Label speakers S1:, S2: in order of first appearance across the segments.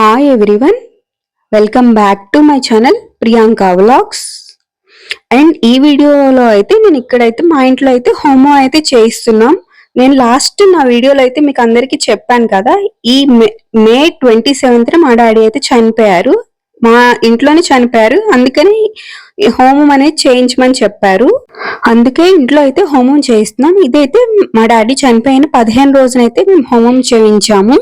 S1: Hi everyone welcome back to my channel Priyanka vlogs and ఈ వీడియోలో అయితే నేను ఇక్కడైతే మా ఇంట్లో అయితే హోమో అయితే చేయిస్తున్నాం. నేను లాస్ట్ నా వీడియోలో అయితే మీకు అందరికీ చెప్పాను కదా ఈ మే- మే ట్వంటీ సెవెంత్ మా డాడీ అయితే చనిపోయారు. మా ఇంట్లోనే చనిపోయారు. అందుకని హోమం అనేది చేయించమని చెప్పారు. అందుకే ఇంట్లో అయితే హోమం చేయిస్తున్నాం. ఇదైతే మా డాడీ చనిపోయిన పదిహేను రోజునైతే మేము హోమం చేయించాము.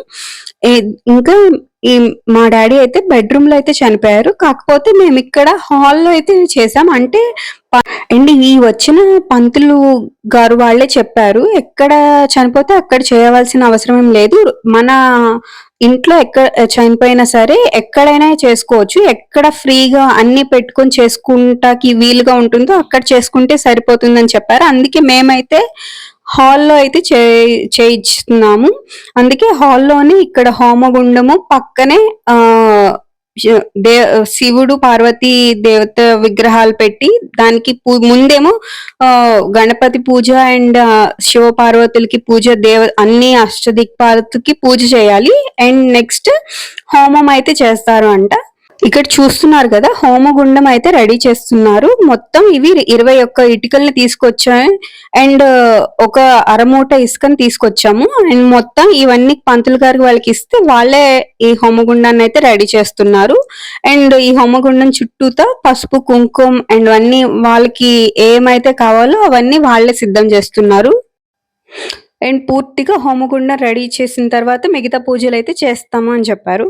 S1: ఇంకా ఈ మా డాడీ అయితే బెడ్రూమ్లో అయితే చనిపోయారు. కాకపోతే మేము ఇక్కడ హాల్లో అయితే చేసాం అంటే ప- అండ్ ఈ వచ్చిన పంతులు గారు వాళ్ళే చెప్పారు. ఎక్కడ చనిపోతే అక్కడ చేయవలసిన అవసరం ఏం లేదు. మన ఇంట్లో ఎక్కడ చనిపోయినా సరే ఎక్కడైనా చేసుకోవచ్చు. ఎక్కడ ఫ్రీగా అన్ని పెట్టుకొని చేసుకుంటాకి వీలుగా ఉంటుందో అక్కడ చేసుకుంటే సరిపోతుందని చెప్పారు. అందుకే మేమైతే హాల్లో అయితే చే చేయిస్తున్నాము. అందుకే హాల్లోనే ఇక్కడ హోమగుండము పక్కనే ఆ దే శివుడు పార్వతి దేవత విగ్రహాలు పెట్టి దానికి పూ- ముందేమో ఆ గణపతి పూజ అండ్ శివ పార్వతులకి పూజ దేవ అన్ని అష్టదిక్పాలకి పూజ చేయాలి. అండ్ నెక్స్ట్ హోమం అయితే చేస్తారు అంట. ఇక్కడ చూస్తున్నారు కదా హోమగుండం అయితే రెడీ చేస్తున్నారు. మొత్తం ఇవి ఇరవై ఒక్క ఇటుకల్ని తీసుకొచ్చాయి అండ్ ఒక అరమూట ఇసుకని తీసుకొచ్చాము. అండ్ మొత్తం ఇవన్నీ పంతులు గారికి వాళ్ళకి ఇస్తే వాళ్ళే ఈ హోమగుండాన్ని అయితే రెడీ చేస్తున్నారు. అండ్ ఈ హోమగుండం చుట్టూతా పసుపు కుంకుమ అండ్ అన్ని వాళ్ళకి ఏమైతే కావాలో అవన్నీ వాళ్ళే సిద్ధం చేస్తున్నారు. అండ్ పూర్తిగా హోమగుండం రెడీ చేసిన తర్వాత మిగతా పూజలు అయితే చేస్తాము అని చెప్పారు.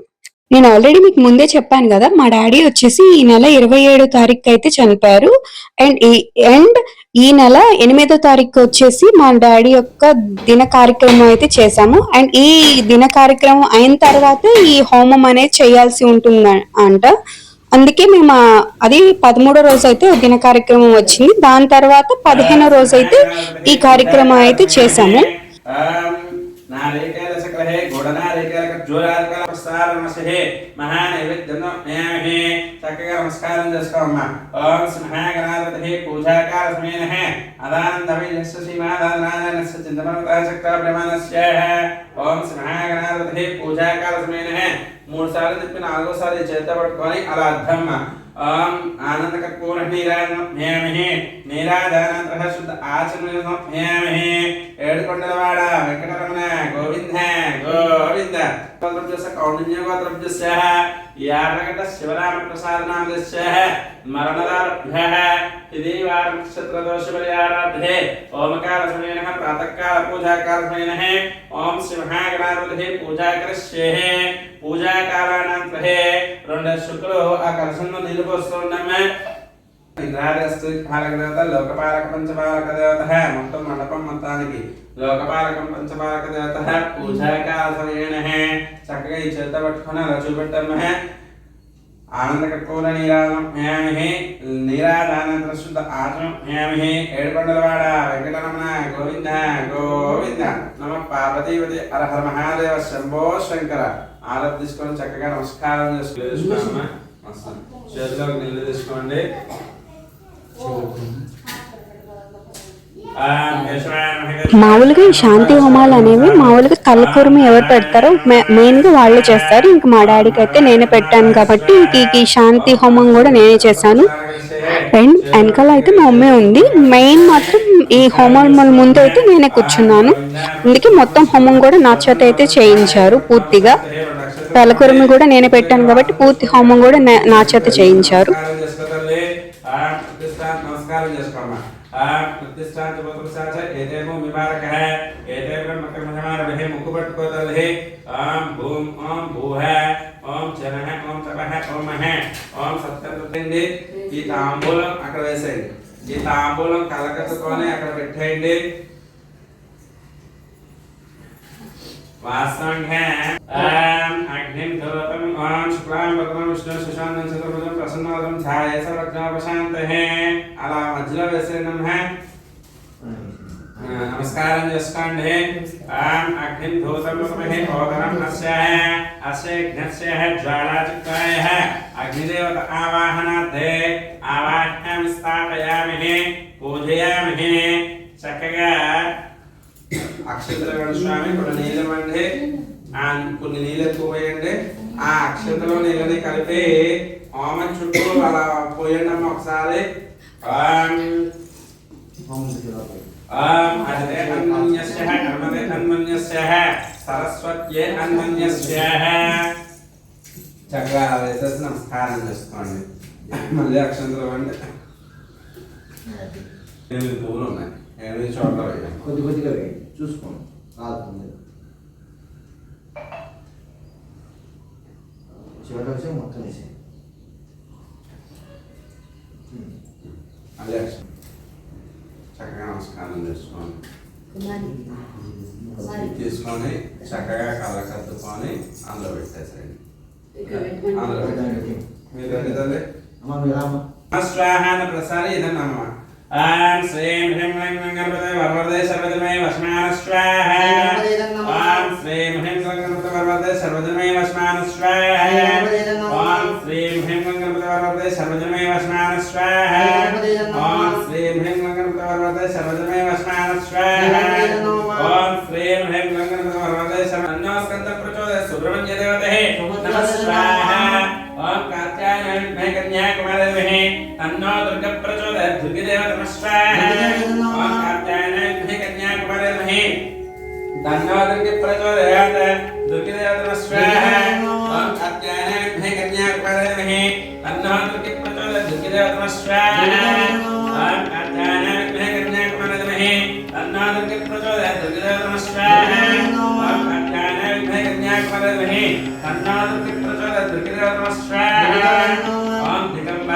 S1: నేను ఆల్రెడీ మీకు ముందే చెప్పాను కదా మా డాడీ వచ్చేసి ఈ నెల ఇరవై ఏడో తారీఖు అయితే చనిపోయారు. అండ్ ఈ అండ్ ఈ నెల ఎనిమిదో తారీఖు వచ్చేసి మా డాడీ యొక్క దిన కార్యక్రమం అయితే చేశాము. అండ్ ఈ దిన కార్యక్రమం అయిన తర్వాత ఈ హోమం అనేది చేయాల్సి ఉంటుంది అంట. అందుకే మేము అది పదమూడో రోజు అయితే దిన కార్యక్రమం వచ్చింది. దాని తర్వాత పదిహేనో రోజు అయితే ఈ కార్యక్రమం అయితే చేశాము.
S2: గుడనారికేల ఖర్జూరారికేల ప్రసాద నమస్తే మహానైవేద్యం నమహే చక్కగా నమస్కారం చేసుకోమ్మా ఓం సింహాగణాధిపతి పూజాకాల సమేన అదానందమయస్య శ్రీమాదానారాయణస్య చింతమనత చక్ర బ్రహ్మణస్య ఓం సింహాగణాధిపతి పూజాకాల సమేన మూడు సార్లు తిప్పి నాలుగోసారి చేత పట్టుకొని అలా అర్థమ్మ ఓం ఆనంద కర్పూర నీరాజమహే నీరాజానంతర శుద్ధ ఆచమహే ఏడుకొండలవాడ వెంకటరమణ గోవింద గోవింద ద్రవ్యస్య కౌండిన్య గోత్రవ్యస్య యాభగట శివరామ ప్రసాద నామస్య మరణదారభ్య ఇదేవార నక్షత్ర దోష బలియారాధే ఓమకార సమయన ప్రాతకాల పూజాకాల సమయన ఓం సింహాగణాధిపతి పూజా కరిష్యే పూజా కాలానంతరే రెండు శుక్రులు ఆ కలశంలో నీళ్ళు పోస్తున్నామే ఇంద్రాదస్తు పాలక దేవత లోకపాలక పంచపాలక దేవత మొత్తం మండపం మొత్తానికి. లోకపాలకం పంచపాలక దేవత పూజాకాల సమయన చక్కగా ఈ చేత పట్టుకొని అలా చూపెట్టమ్మే ఆనంద నీరాజం హేమహి నీరాజానంతర శుద్ధ ఆచం హేమహి ఏడుకొండలవాడ వెంకటరమణ గోవింద గోవింద. నమ పార్వతీవతి అరహర మహాదేవ శంభో శంకర. ఆరతి తీసుకొని చక్కగా నమస్కారం చేసుకోండి చేతిలోకి నీళ్ళు తీసుకోండి.
S1: మామూలుగా ఈ శాంతి హోమాలు అనేవి మామూలుగా తలకూరమి ఎవరు పెడతారో మెయిన్గా వాళ్ళే చేస్తారు. ఇంకా మా డాడీకి అయితే నేనే పెట్టాను కాబట్టి ఈ- శాంతి హోమం కూడా నేనే చేశాను. అండ్ వెనకాల అయితే మా మమ్మీ ఉంది. మెయిన్ మాత్రం ఈ హోమాల ముందు అయితే నేనే కూర్చున్నాను. అందుకే మొత్తం హోమం కూడా నా చేత అయితే చేయించారు పూర్తిగా. తలకూరమి కూడా నేనే పెట్టాను కాబట్టి పూర్తి హోమం కూడా నా చేత చేయించారు
S2: నమస్కారం చేసుకో తల్లి. ఆ, ప్రతిష్ఠాన్ నమస్కారం చేసుకోమ్మా ఆ, ప్రతిష్ఠాన్ చతుర్సాచ ఏదేమో విమారక ఏదే బ్రహ్మకర్మహమారభే ముక్కు పట్టుకో తల్లి ఓం భూం ఓం భూహ ఓం జనహ ఓం తపహ ఓం మహ ఓం సత్యండి ఈ తాంబూలం అక్కడ వేసేయండి ఈ తాంబూలం కలకత్తుకొని అక్కడ పెట్టేయండి वासङ्घम् हाँ। अग्निं धरतम् ॐ शुक्लां भगवान् विष्णुं सुशान्तं चतुर्भुजं प्रसन्नवदं ध्याये सर्वज्ञापशान्तः अला वज्रवसे नमः। हाँ, नमस्कारं जस्काण्डे ताम् अग्निं धूतं महे ओदनं अस्याः अस्य यज्ञस्याः ज्वालाचक्रायः अग्निदेवत आवाहनाद्दे आवाह्यां स्थापयामहे। पूजयामहे। चक्र చక్కగా స్వామి కొన్ని నీళ్ళు ఇవ్వండి. కొన్ని నీళ్ళు ఎక్కువ వేయండి. ఆ అక్షంతలో నీళ్ళని కలిపి ఓమన్ చుట్టూ అలా పోయండి అమ్మ ఒకసారి. అదే అన్మన్యస్య కర్మదే అన్మన్యస్య సరస్వత్యే అన్మన్యస్య చక్కగా అలా వేసేసి నమస్కారం చేసుకోండి. మళ్ళీ అక్షంతలు అండి ఎనిమిది పువ్వులు ఉన్నాయి? ఎనిమిది చోట్ల
S3: కొద్ది కొద్దిగా చూసుకోండి. కాలుతుంది చివరి వచ్చి మొత్తం వేసేయండి.
S2: అక్షం చక్కగా నమస్కారం చేసుకోండి. తీసుకొని చక్కగా కళ్ళ కత్తుకొని అందులో
S4: పెట్టుకోండి.
S2: అందులో పెట్టండి. మీరు
S3: రామ్మ.
S2: స్వాహాన ప్రసారి ఇదన్నమ్మ ఆం శ్రీం హ్రీం క్లీం గ్లీం గణపతే వరవరదే సర్వజమే వస్మాన స్వాహ ఆం శ్రీం హ్రీం క్లీం గణపతే వరవరదే సర్వజమే వస్మాన స్వాహ ఆం శ్రీం హ్రీం క్లీం గణపతే వరవరదే సర్వజమే వస్మాన స్వాహ ఓం శ్రీం హ్రీం క్లీం గణపతే వరవరదే సర్వజమే వస్మాన స్వాహ ఓం శ్రీం హ్రీం క్లీం గణపతే వరవరదే సర్వజమే స్కంద ప్రచోదయ సుబ్రహ్మణ్య దేవతే कुमरद्विः तन्नो दुर्गप्रचोदयात् दुर्गदेव तमस्वाः ॐ कार्त्यायनाय विद्महे कन्याकुमारद्महे तन्नो दुर्गप्रचोदयात् दुर्गदेव तमस्वाः ॐ कार्त्यायनाय विद्महे कन्याकुमारद्महे तन्नो दुर्गप्रचोदयात् दुर्गदेव तमस्वाः ॐ कार्त्यायनाय विद्महे कन्याकुमारद्महे तन्नो दुर्गप्रचोदयात् दुर्गदेव तमस्वाः ॐ कार्त्यायनाय विद्महे कन्याकुमारद्महे तन्नो दुर्गप्रचोदयात् दुर्गदेव तमस्वाः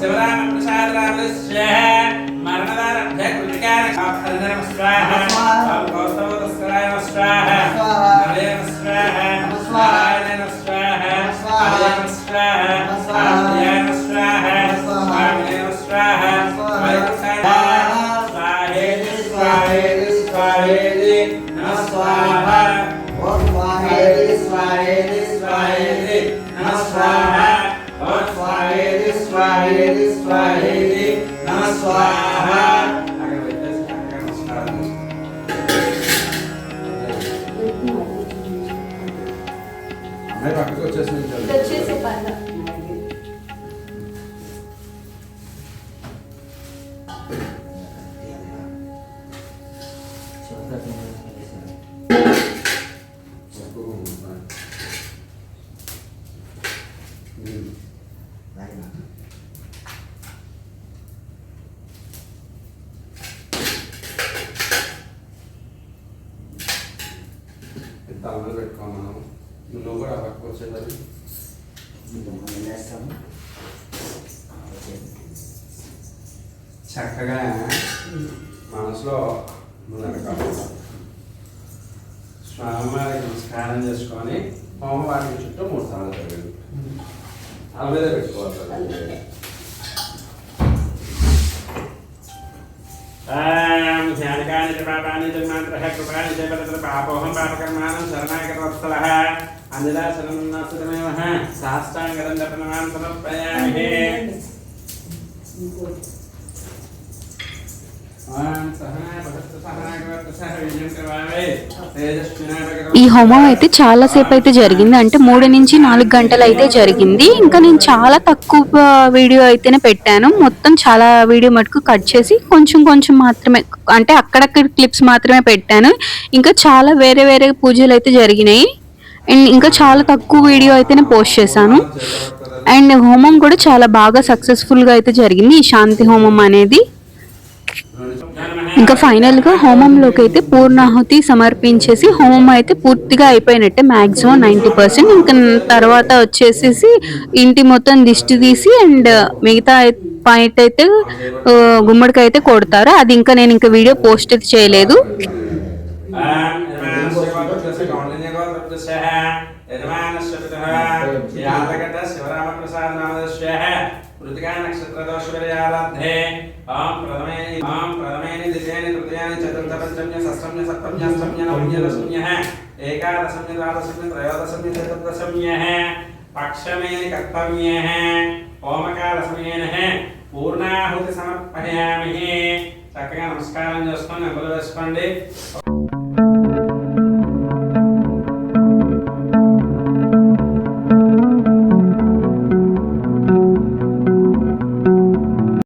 S2: శివరామప్రసాదరామస్య మరణదారభ్య కృతికార కాఫలిన నమః స్వాహ స్వాహ స్వాహేతి స్వాహేతి నమః స్వాహ. పక్కకు వచ్చేసి
S4: పద
S2: పక్కకు ఉంటాను. ఉమ్. ఇంత అన్నం పెట్టుకున్నాను నువ్వు కూడా చక్కగా మనసులో స్వామివారికి నమస్కారం చేసుకొని హోమవారికి చుట్టూ మూడు సార్లు తిరగండి. అలవేద పెట్టుకోవాలి ఆం ధ్యానకాని చ పాపాని చ మాత్రః పాపోహం అంజదాసనం సాష్టాంగరం సమర్పయామి
S1: ఈ హోమం అయితే చాలా సేపు అయితే జరిగింది. అంటే మూడు నుంచి నాలుగు గంటలు అయితే జరిగింది. ఇంకా నేను చాలా తక్కువ వీడియో అయితేనే పెట్టాను. మొత్తం చాలా వీడియో మటుకు కట్ చేసి కొంచెం కొంచెం మాత్రమే అంటే అక్కడక్కడ క్లిప్స్ మాత్రమే పెట్టాను. ఇంకా చాలా వేరే వేరే పూజలు అయితే జరిగినాయి. అండ్ ఇంకా చాలా తక్కువ వీడియో అయితే నేను పోస్ట్ చేశాను. అండ్ హోమం కూడా చాలా బాగా సక్సెస్ఫుల్గా అయితే జరిగింది. ఈ శాంతి హోమం అనేది. ఇంకా ఫైనల్గా హోమంలోకి అయితే పూర్ణాహుతి సమర్పించేసి హోమం అయితే పూర్తిగా అయిపోయినట్టే మ్యాక్సిమం నైంటీ పర్సెంట్. ఇంకా తర్వాత వచ్చేసేసి ఇంటి మొత్తం దిష్టి తీసి అండ్ మిగతా పాయింట్ అయితే గుమ్మడికి గుమ్మడికాయ అయితే కొడతారు. అది ఇంకా నేను ఇంకా వీడియో పోస్ట్ అయితే చేయలేదు.
S2: కృతికా నక్షత్ర దోషారాధే ఓం ప్రథమే ఓం ప్రథమేని ద్వితీయని తృతీయాని చతుర్థ పంచమ్య షష్టమ్య సప్తమ్య అష్టమ్య నవమ్య దశమ్య ఏకాదశమ్య ద్వాదశమ్య త్రయోదశమ్య చతుర్దశమ్య పక్షమేని కర్తవ్య ఓమకాల సమయేన పూర్ణాహుతి సమర్పయామి చక్కగా నమస్కారం చేసుకొని నెంబర్లు వేసుకోండి